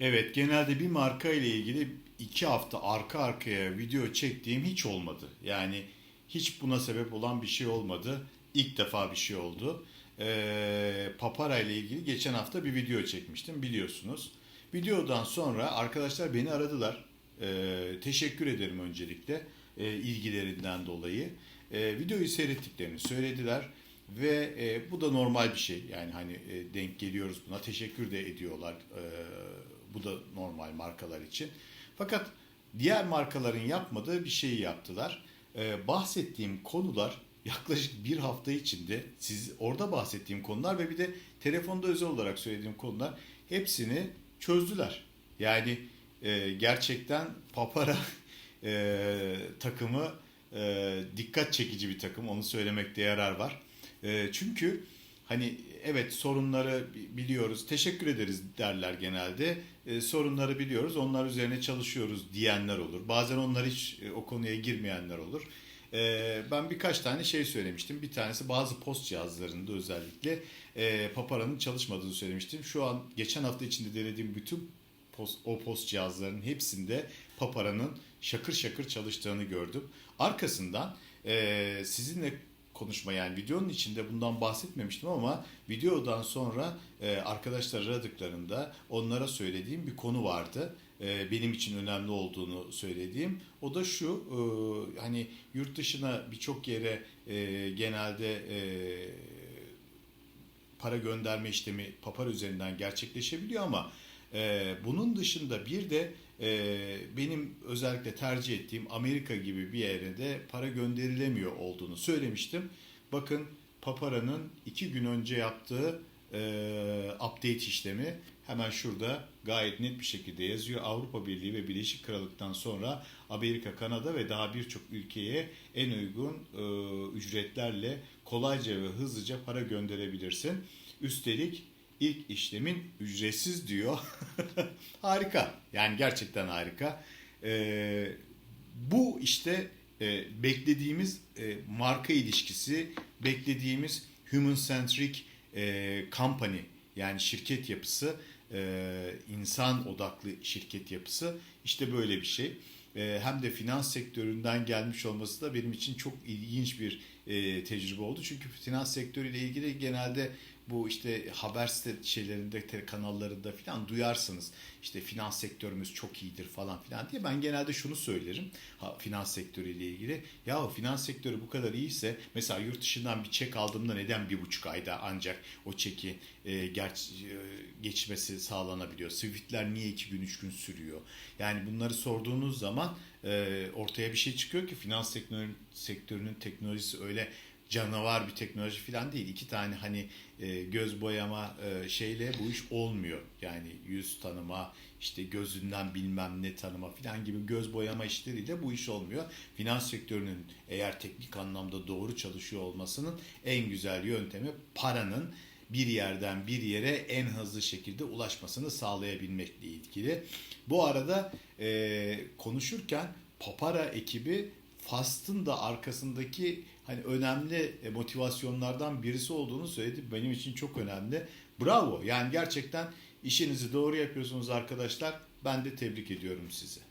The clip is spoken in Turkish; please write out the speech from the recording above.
Evet, genelde bir marka ile ilgili iki hafta arka arkaya video çektiğim hiç olmadı. Yani hiç buna sebep olan bir şey olmadı. İlk defa bir şey oldu. Ee, Papara ile ilgili geçen hafta bir video çekmiştim biliyorsunuz. Videodan sonra arkadaşlar beni aradılar. Ee, teşekkür ederim öncelikle e, ilgilerinden dolayı. Ee, videoyu seyrettiklerini söylediler ve e, bu da normal bir şey. Yani hani e, denk geliyoruz buna. Teşekkür de ediyorlar. Ee, bu da normal markalar için. Fakat diğer markaların yapmadığı bir şeyi yaptılar. Ee, bahsettiğim konular yaklaşık bir hafta içinde siz orada bahsettiğim konular ve bir de telefonda özel olarak söylediğim konular hepsini çözdüler. Yani e, gerçekten Papara e, takımı e, dikkat çekici bir takım. Onu söylemekte yarar var. E, çünkü hani evet sorunları bi- biliyoruz, teşekkür ederiz derler genelde. E, sorunları biliyoruz, onlar üzerine çalışıyoruz diyenler olur. Bazen onlar hiç e, o konuya girmeyenler olur. E, ben birkaç tane şey söylemiştim. Bir tanesi bazı post cihazlarında özellikle e, Papara'nın çalışmadığını söylemiştim. Şu an geçen hafta içinde denediğim bütün post, o post cihazların hepsinde Papara'nın şakır şakır çalıştığını gördüm. Arkasından e, sizinle konuşma yani videonun içinde bundan bahsetmemiştim ama videodan sonra e, arkadaşlar aradıklarında onlara söylediğim bir konu vardı. E, benim için önemli olduğunu söylediğim. O da şu e, hani yurt dışına birçok yere e, genelde e, para gönderme işlemi papar üzerinden gerçekleşebiliyor ama e, bunun dışında bir de benim özellikle tercih ettiğim Amerika gibi bir yere de para gönderilemiyor olduğunu söylemiştim. Bakın Papara'nın iki gün önce yaptığı e, update işlemi hemen şurada gayet net bir şekilde yazıyor. Avrupa Birliği ve Birleşik Krallık'tan sonra Amerika, Kanada ve daha birçok ülkeye en uygun e, ücretlerle kolayca ve hızlıca para gönderebilirsin. Üstelik ilk işlemin ücretsiz diyor. harika. Yani gerçekten harika. Ee, bu işte e, beklediğimiz e, marka ilişkisi, beklediğimiz human centric e, company yani şirket yapısı, e, insan odaklı şirket yapısı işte böyle bir şey. E, hem de finans sektöründen gelmiş olması da benim için çok ilginç bir e, tecrübe oldu. Çünkü finans sektörüyle ilgili genelde bu işte haber site şeylerinde kanallarında falan duyarsınız. İşte finans sektörümüz çok iyidir falan filan diye ben genelde şunu söylerim. Ha, finans sektörüyle ilgili. Ya finans sektörü bu kadar iyiyse mesela yurt dışından bir çek aldığımda neden bir buçuk ayda ancak o çeki e, ger- e, geçmesi sağlanabiliyor? Swift'ler niye iki gün üç gün sürüyor? Yani bunları sorduğunuz zaman e, ortaya bir şey çıkıyor ki finans sektörünün, sektörünün teknolojisi öyle canavar bir teknoloji falan değil. İki tane hani e, göz boyama e, şeyle bu iş olmuyor. Yani yüz tanıma, işte gözünden bilmem ne tanıma falan gibi göz boyama işleriyle bu iş olmuyor. Finans sektörünün eğer teknik anlamda doğru çalışıyor olmasının en güzel yöntemi paranın bir yerden bir yere en hızlı şekilde ulaşmasını sağlayabilmekle ilgili. Bu arada e, konuşurken Papara ekibi Fast'ın da arkasındaki hani önemli e, motivasyonlardan birisi olduğunu söyledi. Benim için çok önemli. Bravo. Yani gerçekten işinizi doğru yapıyorsunuz arkadaşlar. Ben de tebrik ediyorum sizi.